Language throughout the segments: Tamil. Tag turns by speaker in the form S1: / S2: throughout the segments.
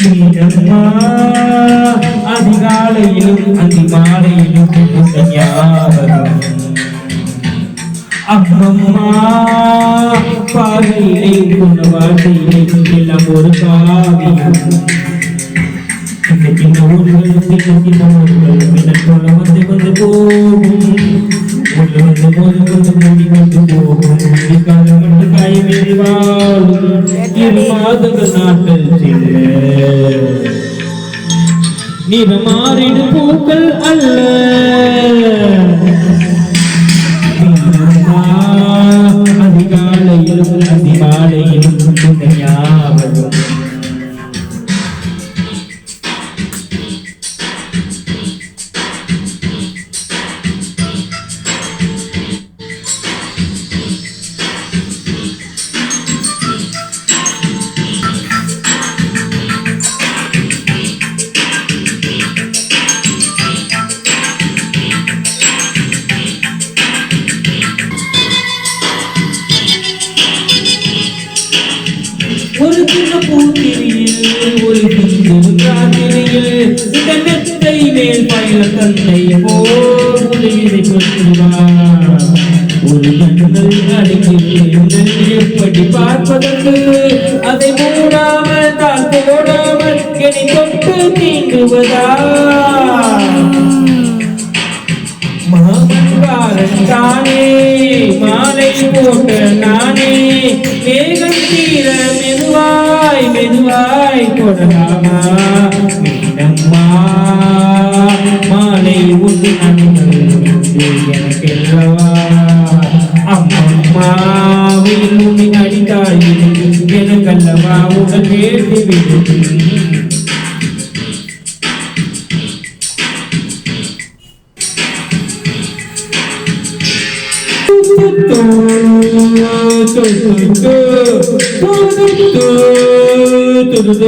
S1: நீரம்மா அதிகாலையிலும் அதிமாலையிலும் உந்த ஞாபகம் அம்மம்மா பார்வையிலே உன் வார்த்தையிலே எல்லாம் ஒரு காவியம் சின்ன சின்ன ஊர்கள் சின்ன சின்ன ஊர்கள் மின்னல் போல வந்து வந்து போகும் இரு மாதங்கள் நாட்கள் செல்ல நிறமாறிடு பூக்கள் அல்ல. சின்ன பூத்திரியில் ஒரு சிந்து ராத்திரியில் இந்த மேல் பயில தந்தை போல் உதவியை ஒரு கண்கள் அடங்கியிருந்தது எப்படி பார்ப்பதற்கு அதை மூடாமல் தாழ் போடாமல் என்னை தொட்டு தீண்டுவதா மாமன்காரன் தானே மாலை போட்ட நானே. மெதுவாய் தொடராமா மீனம்மா மாலை உண்டு நன்கள் உண்டு எனக்கெல்லவா அம்மம்மா வெயில் உன்னை அடித்தாய் எனக்கல்லவா உடல் வேண்டி விடும் அந்த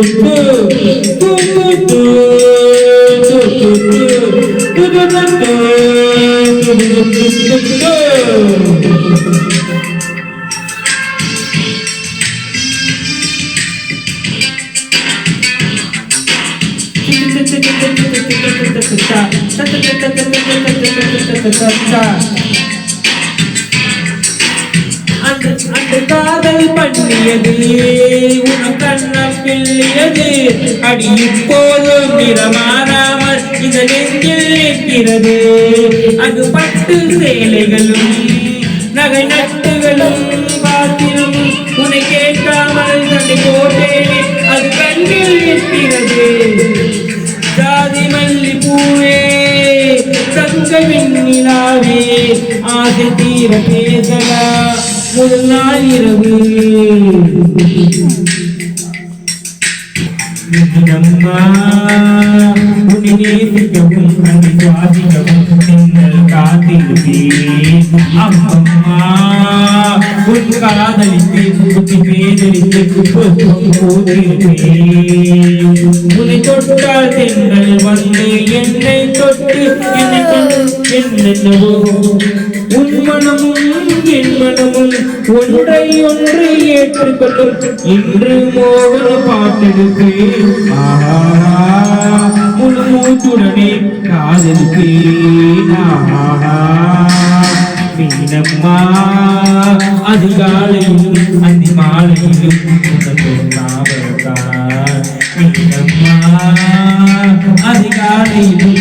S1: காதல் உன் உனக்கண்ண பிள்ளையது அடி இப்போதும் நிறமாறாமல் இந்த நெஞ்சில் நிற்கிறது அது பட்டு சேலைகளும் நகை நட்டுகளும் பாத்திரம் உன்னை கேட்காமல் தன்னை போட்டேனே அது கண்ணில் நிற்கிறது ஜாதி மல்லி பூவே தங்க விண்ணிலாவே ஆசை தீர பேசலா. முதல் நாள் இரவு. உன்னை நேசிக்கவும் அன்பை சுவாசிக்கவும் நீங்கள் காத்திருப்பே அம்மம்மா உன் காதலித்து புத்தி பேதலித்து புஷ்பம் பூத்திருப்பே உன்னை தொட்டால் தென்றல் வந்து என்னை தொட்டு என்னை என்னென்னவோ உன் மனமும் ஒன்றை ஒன்று ஏற்றுக்கொண்டு இன்று மோகன பாட்டெடுத்து முழு மூச்சுடனே காதலுக்கு மீனம்மா அதிகாலையும் அந்தி மாலையிலும் மீனம்மா அதிகாலையிலும்